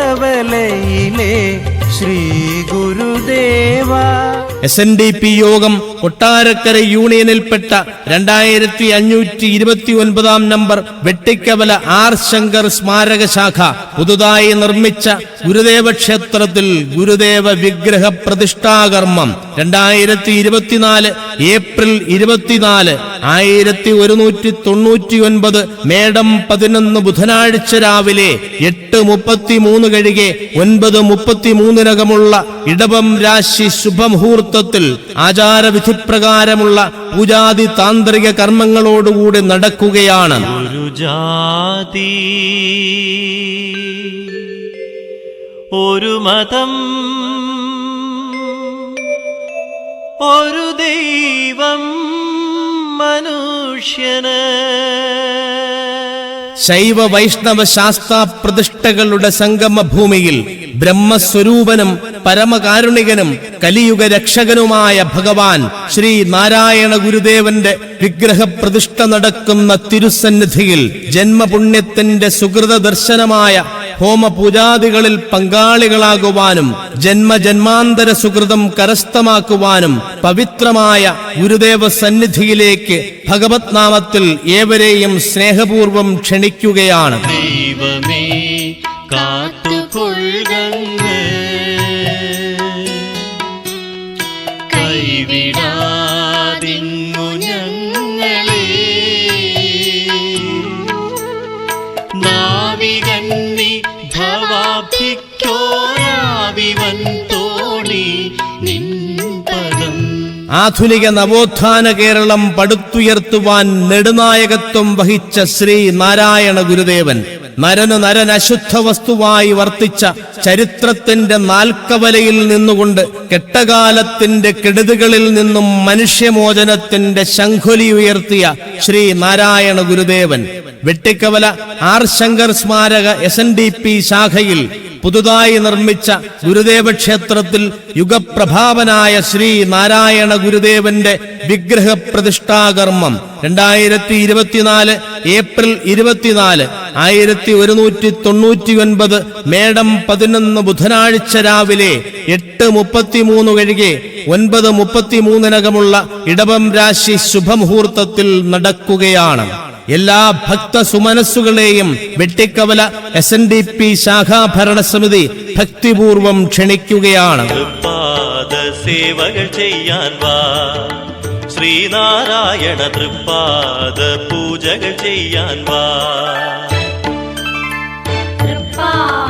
വെട്ടിക്കവലയിലെ Sree Gurudeva. S N D P Yogam Kottarakkara യൂണിയനിൽപ്പെട്ട രണ്ടായിരത്തി അഞ്ഞൂറ്റി ഇരുപത്തി ഒൻപതാം നമ്പർ വെട്ടിക്കവല ആർ ശങ്കർ സ്മാരക ശാഖ പുതുതായി നിർമ്മിച്ച ഗുരുദേവ ക്ഷേത്രത്തിൽ ഗുരുദേവ വിഗ്രഹ പ്രതിഷ്ഠാകർമ്മം രണ്ടായിരത്തി ഇരുപത്തിനാല് ഏപ്രിൽ ഇരുപത്തിനാല് ആയിരത്തി ഒരുന്നൂറ്റി തൊണ്ണൂറ്റി ഒൻപത് മേടം പതിനൊന്ന് ബുധനാഴ്ച രാവിലെ എട്ട് മുപ്പത്തി മൂന്ന് കഴികെ ഒൻപത് മുപ്പത്തി മൂന്നിനകമുള്ള ഇടവം രാശി ശുഭമുഹൂർത്തത്തിൽ ആചാരവിധിപ്രകാരമുള്ള പൂജാതി താന്ത്രിക കർമ്മങ്ങളോടുകൂടി നടക്കുകയാണ്. ഒരു മതം ഒരു ദൈവം മനുഷ്യന്. ശൈവ വൈഷ്ണവ ശാസ്ത്ര പ്രതിഷ്ഠകളുടെ സംഗമ ഭൂമിയിൽ ബ്രഹ്മസ്വരൂപനും പരമകാരുണികനും കലിയുഗ രക്ഷകനുമായ ഭഗവാൻ ശ്രീ നാരായണ ഗുരുദേവന്റെ വിഗ്രഹ പ്രതിഷ്ഠ നടക്കുന്ന തിരുസന്നിധിയിൽ ജന്മപുണ്യത്തിന്റെ സുഹൃത ദർശനമായ ഹോമപൂജാദികളിൽ പങ്കാളികളാകുവാനും ജന്മജന്മാന്തര സുഹൃതം കരസ്ഥമാക്കുവാനും പവിത്രമായ ഗുരുദേവ സന്നിധിയിലേക്ക് ഭഗവത് നാമത്തിൽ ഏവരെയും സ്നേഹപൂർവം ക്ഷണിക്കുകയാണ്. ദൈവമേ ആധുനിക നവോത്ഥാന കേരളം പടുത്തുയർത്തുവാൻ നെടുനായകത്വം വഹിച്ച ശ്രീ നാരായണ ഗുരുദേവൻ നരന് നരൻ അശുദ്ധ വസ്തുവായി വർത്തിച്ച ചരിത്രത്തിന്റെ നാൽക്കവലയിൽ നിന്നുകൊണ്ട് കെട്ടകാലത്തിന്റെ കെടുതികളിൽ നിന്നും മനുഷ്യമോചനത്തിന്റെ ശംഖുലി ഉയർത്തിയ ശ്രീ നാരായണ ഗുരുദേവൻ. വെട്ടിക്കവല ആർ ശങ്കർ സ്മാരക എസ് എൻ ഡി പി ശാഖയിൽ പുതുതായി നിർമ്മിച്ച ഗുരുദേവ ക്ഷേത്രത്തിൽ യുഗപ്രഭാവനായ ശ്രീ നാരായണ ഗുരുദേവന്റെ വിഗ്രഹ പ്രതിഷ്ഠാകർമ്മം രണ്ടായിരത്തി ഇരുപത്തിനാല് ഏപ്രിൽ ഇരുപത്തിനാല് ആയിരത്തി ഒരുന്നൂറ്റി തൊണ്ണൂറ്റി ഒൻപത് മേടം പതിനൊന്ന് ബുധനാഴ്ച രാവിലെ എട്ട് മുപ്പത്തിമൂന്ന് കഴികെ ഒൻപത് മുപ്പത്തിമൂന്നിനകമുള്ള ഇടവം രാശി ശുഭമുഹൂർത്തത്തിൽ നടക്കുകയാണ്. എല്ലാ ഭക്ത സുമനസ്സുകളെയും Vettikkavala S N D P ശാഖാ ഭരണസമിതി ഭക്തിപൂർവം ക്ഷണിക്കുകയാണ്. ചെയ്യാൻ വാ. ശ്രീനാരായണ തൃപ്പാദ പൂജകൾ ചെയ്യാൻ വാ. തൃപ്പാദ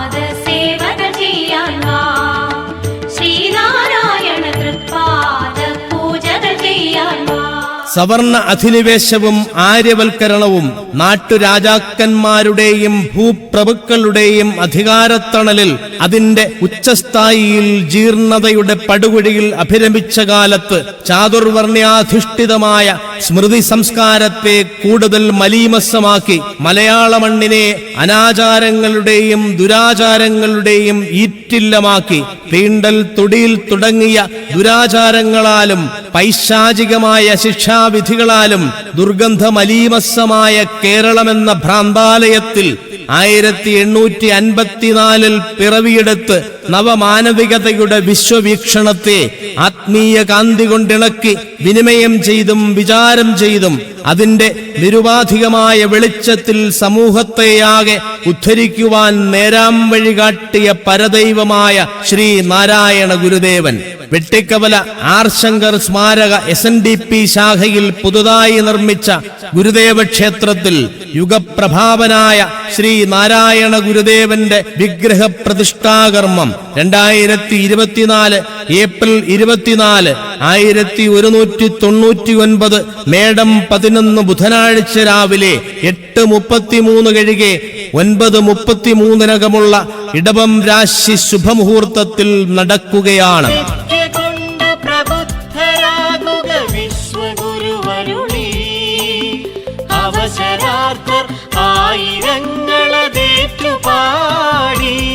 സവർണ അധിനിവേശവും ആര്യവൽക്കരണവും നാട്ടുരാജാക്കന്മാരുടെയും ഭൂപ്രഭുക്കളുടെയും അധികാരത്തണലിൽ അതിന്റെ ഉച്ചസ്ഥായിയിൽ ജീർണതയുടെ പടുകുഴിയിൽ അഭിരമിച്ച കാലത്ത് ചാതുർവർണ്യാധിഷ്ഠിതമായ സ്മൃതി സംസ്കാരത്തെ കൂടുതൽ മലീമസമാക്കി മലയാള മണ്ണിനെ അനാചാരങ്ങളുടെയും ദുരാചാരങ്ങളുടെയും ഈറ്റില്ലമാക്കി തീണ്ടൽ തൊടിയിൽ തുടങ്ങിയ ദുരാചാരങ്ങളാലും പൈശാചികമായ ശിക്ഷാവിധികളാലും ദുർഗന്ധമലീമസമായ കേരളമെന്ന ഭ്രാന്താലയത്തിൽ ആയിരത്തി എണ്ണൂറ്റി അൻപത്തിനാലിൽ പിറവിയെടുത്ത് നവമാനവികതയുടെ വിശ്വവീക്ഷണത്തെ ആത്മീയ കാന്തി കൊണ്ടിണക്കി വിനിമയം ചെയ്തും വിചാരം ചെയ്തും അതിന്റെ നിരുപാധികമായ വെളിച്ചത്തിൽ സമൂഹത്തെയാകെ ഉദ്ധരിക്കുവാൻ നേരാം വഴി കാട്ടിയ പരദൈവമായ ശ്രീ നാരായണ ഗുരുദേവൻ. വെട്ടിക്കവല ആർ ശങ്കർ സ്മാരക എസ് എൻ ഡി പി ശാഖയിൽ പുതുതായി നിർമ്മിച്ച ഗുരുദേവ ക്ഷേത്രത്തിൽ യുഗപ്രഭാവനായ ശ്രീ നാരായണ ഗുരുദേവന്റെ വിഗ്രഹ പ്രതിഷ്ഠാകർമ്മം രണ്ടായിരത്തി ഇരുപത്തിനാല് ഏപ്രിൽ ഇരുപത്തിനാല് ആയിരത്തി ഒരുന്നൂറ്റി തൊണ്ണൂറ്റി ഒൻപത് മേടം പതിനൊന്ന് ബുധനാഴ്ച രാവിലെ എട്ട് മുപ്പത്തിമൂന്ന് കഴികെ ഒൻപത് മുപ്പത്തിമൂന്നിനകമുള്ള ഇടവം രാശി ശുഭമുഹൂർത്തത്തിൽ നടക്കുകയാണ്. അവസരാർത്ഥർ ആയിരങ്ങളതേറ്റു പാടി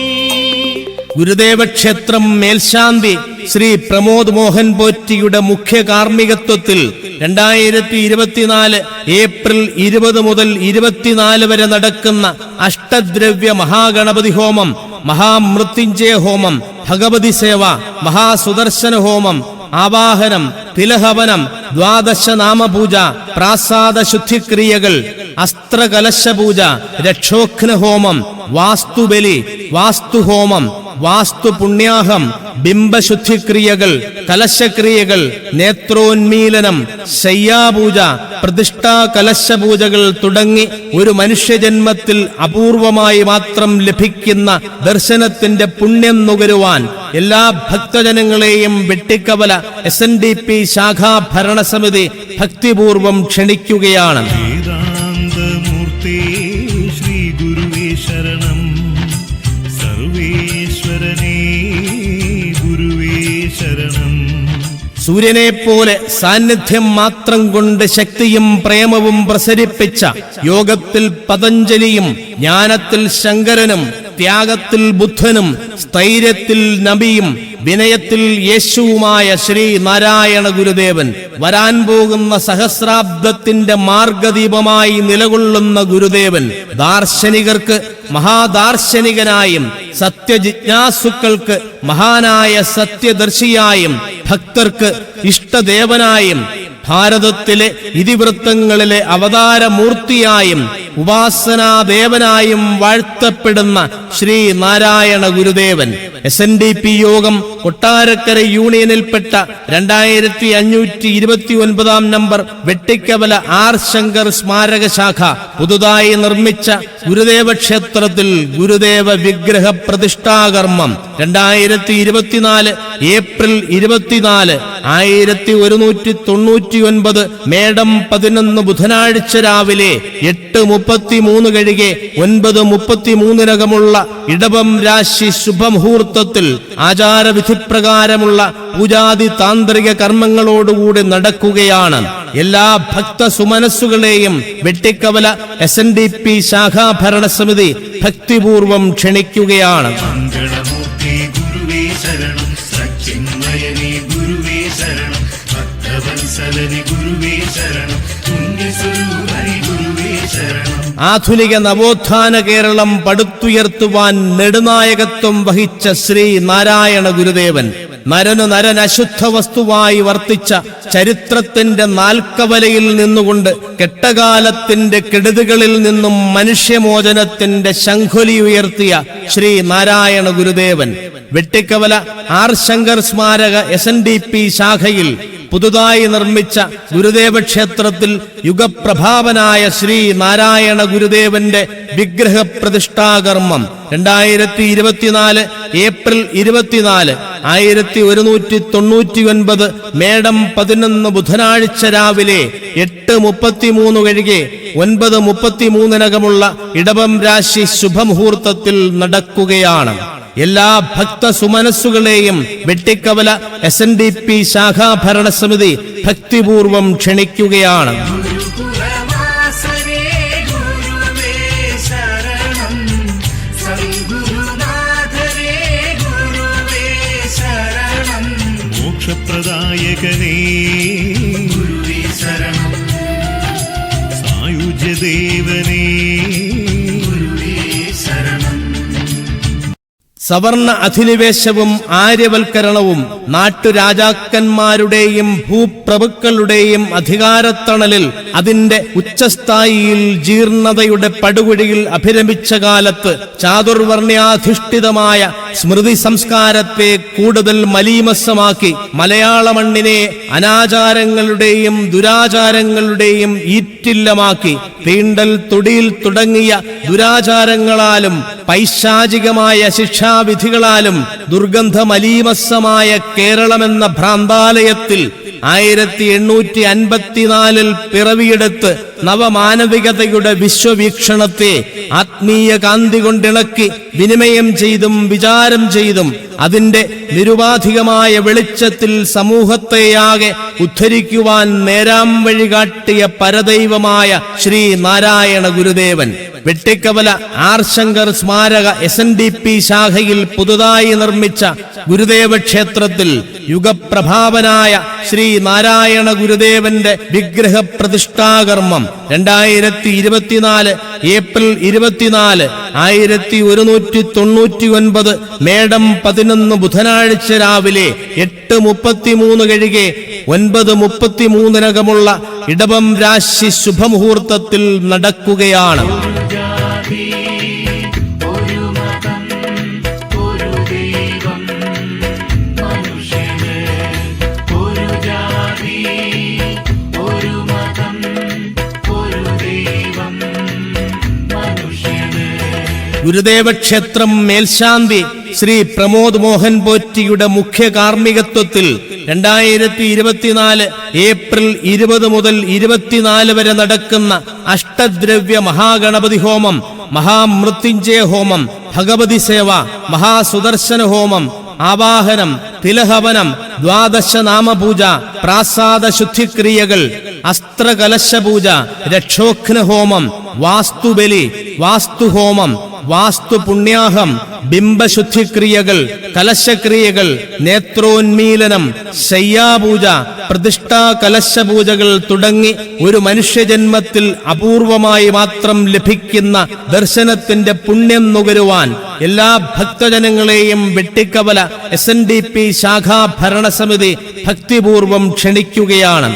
ഗുരുദേവ ക്ഷേത്രം മേൽശാന്തി ശ്രീ പ്രമോദ് മോഹൻ പോറ്റിയുടെ മുഖ്യ കാർമ്മികത്വത്തിൽ രണ്ടായിരത്തി ഇരുപത്തിനാല് ഏപ്രിൽ ഇരുപത് മുതൽ ഇരുപത്തിനാല് വരെ നടക്കുന്ന അഷ്ടദ്രവ്യ മഹാഗണപതി ഹോമം മഹാമൃത്യുഞ്ജയ ഹോമം ഭഗവതി സേവ മഹാസുദർശന ഹോമം ആവാഹനം തിലഹവനം ദ്വാദശ നാമപൂജ പ്രാസാദ ശുദ്ധിക്രിയകൾ അസ്ത്രകലശ പൂജ രക്ഷോഘ്ന ഹോമം വാസ്തുബലി വാസ്തുഹോമം വാസ്തു പുണ്യാഹം ബിംബശുദ്ധിക്രിയകൾ കലശക്രിയകൾ നേത്രോന്മീലനം ശയ്യാപൂജ പ്രതിഷ്ഠാ കലശപൂജകൾ തുടങ്ങി ഒരു മനുഷ്യജന്മത്തിൽ അപൂർവമായി മാത്രം ലഭിക്കുന്ന ദർശനത്തിന്റെ പുണ്യം നുകരുവാൻ എല്ലാ ഭക്തജനങ്ങളെയും Vettikkavala S N D P ശാഖാ ഭരണസമിതി ഭക്തിപൂർവം ക്ഷണിക്കുകയാണ്. വേദാന്തമൂർത്തേ ശ്രീ ഗുരുവേ ശരണം സർവേശ്വരനേ ഗുരുവേ ശരണം. സൂര്യനെ പോലെ സാന്നിധ്യം മാത്രം കൊണ്ട് ശക്തിയും പ്രേമവും പ്രസരിപ്പിച്ച യോഗത്തിൽ പതഞ്ജലിയും ജ്ഞാനത്തിൽ ശങ്കരനും ത്യാഗത്തിൽ ബുദ്ധനും സ്ഥൈര്യത്തിൽ നബിയും വിനയത്തിൽ യേശുവുമായ ശ്രീ നാരായണ ഗുരുദേവൻ വരാൻ പോകുന്ന സഹസ്രാബ്ദത്തിന്റെ മാർഗദീപമായി നിലകൊള്ളുന്ന ഗുരുദേവൻ ദാർശനികർക്ക് മഹാദാർശനികനായും സത്യജിജ്ഞാസുക്കൾക്ക് മഹാനായ സത്യദർശിയായും ഭക്തർക്ക് ഇഷ്ടദേവനായും ഭാരതത്തിലെ ഇതിവൃത്തങ്ങളിലെ അവതാരമൂർത്തിയായും ഉപാസനാദേവനായും വാഴ്ത്തപ്പെടുന്ന Sree Narayana Gurudevan. S N D P Yogam Kottarakkara യൂണിയനിൽപ്പെട്ട രണ്ടായിരത്തി അഞ്ഞൂറ്റി ഇരുപത്തി ഒൻപതാം നമ്പർ വെട്ടിക്കവല ആർ ശങ്കർ സ്മാരക ശാഖ പുതുതായി നിർമ്മിച്ച ഗുരുദേവ ക്ഷേത്രത്തിൽ ഗുരുദേവ വിഗ്രഹ പ്രതിഷ്ഠാകർമ്മം രണ്ടായിരത്തി ഇരുപത്തിനാല് ഏപ്രിൽ ഇരുപത്തിനാല് ആയിരത്തി ഒരുന്നൂറ്റി തൊണ്ണൂറ്റി ഒൻപത് മേടം പതിനൊന്ന് ബുധനാഴ്ച രാവിലെ എട്ട് മുപ്പത്തിമൂന്ന് കഴികെ ഒൻപത് മുപ്പത്തിമൂന്നിനകമുള്ള ഇടവം രാശി ശുഭമുഹൂർത്തത്തിൽ ആചാരവിധിപ്രകാരമുള്ള പൂജാതി താന്ത്രിക കർമ്മങ്ങളോടുകൂടി നടക്കുകയാണ്. എല്ലാ ഭക്ത സുമനസ്സുകളെയും Vettikkavala S N D P ശാഖാ ഭരണസമിതി ഭക്തിപൂർവം ക്ഷണിക്കുകയാണ്. ആധുനിക നവോത്ഥാന കേരളം പടുത്തുയർത്തുവാൻ നെടുനായകത്വം വഹിച്ച ശ്രീ നാരായണ ഗുരുദേവൻ നരനു നരൻ അശുദ്ധ വസ്തുവായി വർത്തിച്ച ചരിത്രത്തിന്റെ നാൽക്കവലയിൽ നിന്നുകൊണ്ട് കെട്ടകാലത്തിന്റെ കെടുതികളിൽ നിന്നും മനുഷ്യമോചനത്തിന്റെ ശംഖുലി ഉയർത്തിയ ശ്രീ നാരായണ ഗുരുദേവൻ വെട്ടിക്കവല ആർ ശങ്കർ സ്മാരക എസ് ശാഖയിൽ പുതുതായി നിർമ്മിച്ച ഗുരുദേവ ക്ഷേത്രത്തിൽ യുഗപ്രഭാവനായ ശ്രീ നാരായണ ഗുരുദേവന്റെ വിഗ്രഹ പ്രതിഷ്ഠാകർമ്മം രണ്ടായിരത്തി ഇരുപത്തിനാല് ഏപ്രിൽ ഇരുപത്തിനാല് ആയിരത്തി ഒരുന്നൂറ്റി തൊണ്ണൂറ്റി ഒൻപത് മേടം പതിനൊന്ന് ബുധനാഴ്ച രാവിലെ എട്ട് മുപ്പത്തിമൂന്ന് കഴികെ ഒൻപത് മുപ്പത്തിമൂന്നിനകമുള്ള ഇടവം രാശി ശുഭമുഹൂർത്തത്തിൽ നടക്കുകയാണ്. എല്ലാ ഭക്ത സുമനസ്സുകളെയും Vettikkavala S N D P ശാഖാ ഭരണസമിതി ഭക്തിപൂർവം ക്ഷണിക്കുകയാണ്. മോക്ഷപ്രദായകനേ. സായുജ്യദേവനേ. സവർണ അധിനിവേശവും ആര്യവൽക്കരണവും നാട്ടുരാജാക്കന്മാരുടെയും ഭൂപ്രഭുക്കളുടെയും അധികാരത്തണലിൽ അതിന്റെ ഉച്ചസ്ഥായിയിൽ ജീർണതയുടെ പടുകുഴിയിൽ അഭിരമിച്ച കാലത്ത് ചാതുർവർണ്യാധിഷ്ഠിതമായ സ്മൃതി സംസ്കാരത്തെ കൂടുതൽ മലീമസമാക്കി മലയാള മണ്ണിനെ അനാചാരങ്ങളുടെയും ദുരാചാരങ്ങളുടെയും ഈറ്റില്ലമാക്കി തീണ്ടൽ തൊടിയിൽ തുടങ്ങിയ ദുരാചാരങ്ങളാലും പൈശാചികമായ ശിക്ഷാവിധികളാലും ദുർഗന്ധമലീമസമായ കേരളമെന്ന ഭ്രാന്താലയത്തിൽ ആയിരത്തി എണ്ണൂറ്റി അൻപത്തിനാലിൽ പിറവിയെടുത്ത് നവമാനവികതയുടെ വിശ്വവീക്ഷണത്തെ ആത്മീയ കാന്തി കൊണ്ടിണക്കി വിനിമയം ചെയ്തും വിചാരം ചെയ്തും അതിന്റെ നിരുപാധികമായ വെളിച്ചത്തിൽ സമൂഹത്തെയാകെ ഉദ്ധരിക്കുവാൻ നേരാം വഴി കാട്ടിയ പരദൈവമായ ശ്രീ നാരായണ ഗുരുദേവൻ. വെട്ടിക്കവല ആർ ശങ്കർ സ്മാരക എസ് എൻ ഡി പി ശാഖയിൽ പുതുതായി നിർമ്മിച്ച ഗുരുദേവ ക്ഷേത്രത്തിൽ യുഗപ്രഭാവനായ ശ്രീ നാരായണ ഗുരുദേവന്റെ വിഗ്രഹ പ്രതിഷ്ഠാകർമ്മം രണ്ടായിരത്തി ഇരുപത്തിനാല് ഏപ്രിൽ ഇരുപത്തിനാല് ആയിരത്തി ഒരുന്നൂറ്റി തൊണ്ണൂറ്റി ഒൻപത് മേടം പതിനൊന്ന് ബുധനാഴ്ച രാവിലെ എട്ട് മുപ്പത്തിമൂന്ന് കഴികെ ഒൻപത് മുപ്പത്തിമൂന്നിനകമുള്ള ഇടവം രാശി ശുഭമുഹൂർത്തത്തിൽ നടക്കുകയാണ്. ഗുരുദേവ ക്ഷേത്രം മേൽശാന്തി ശ്രീ പ്രമോദ് മോഹൻ പോറ്റിയുടെ മുഖ്യ കാർമ്മികത്വത്തിൽ രണ്ടായിരത്തി ഇരുപത്തിനാല് ഏപ്രിൽ ഇരുപത് മുതൽ ഇരുപത്തിനാല് വരെ നടക്കുന്ന അഷ്ടദ്രവ്യ മഹാഗണപതി ഹോമം മഹാമൃത്യുഞ്ജയ ഹോമം ഭഗവതി സേവ മഹാസുദർശന ഹോമം ആവാഹനം തിലഹവനം ദ്വാദശ നാമപൂജ പ്രാസാദ ശുദ്ധിക്രിയകൾ അസ്ത്രകലശ പൂജ രക്ഷോഘ്ന ഹോമം വാസ്തുബലി വാസ്തുഹോമം വാസ്തു പുണ്യാഹം ബിംബശുദ്ധിക്രിയകൾ കലശക്രിയകൾ നേത്രോന്മീലനം ശയ്യാപൂജ പ്രതിഷ്ഠാ കലശപൂജകൾ തുടങ്ങി ഒരു മനുഷ്യജന്മത്തിൽ അപൂർവമായി മാത്രം ലഭിക്കുന്ന ദർശനത്തിന്റെ പുണ്യം നുകരുവാൻ എല്ലാ ഭക്തജനങ്ങളെയും Vettikkavala S N D P ശാഖാ ഭരണസമിതി ഭക്തിപൂർവം ക്ഷണിക്കുകയാണ്.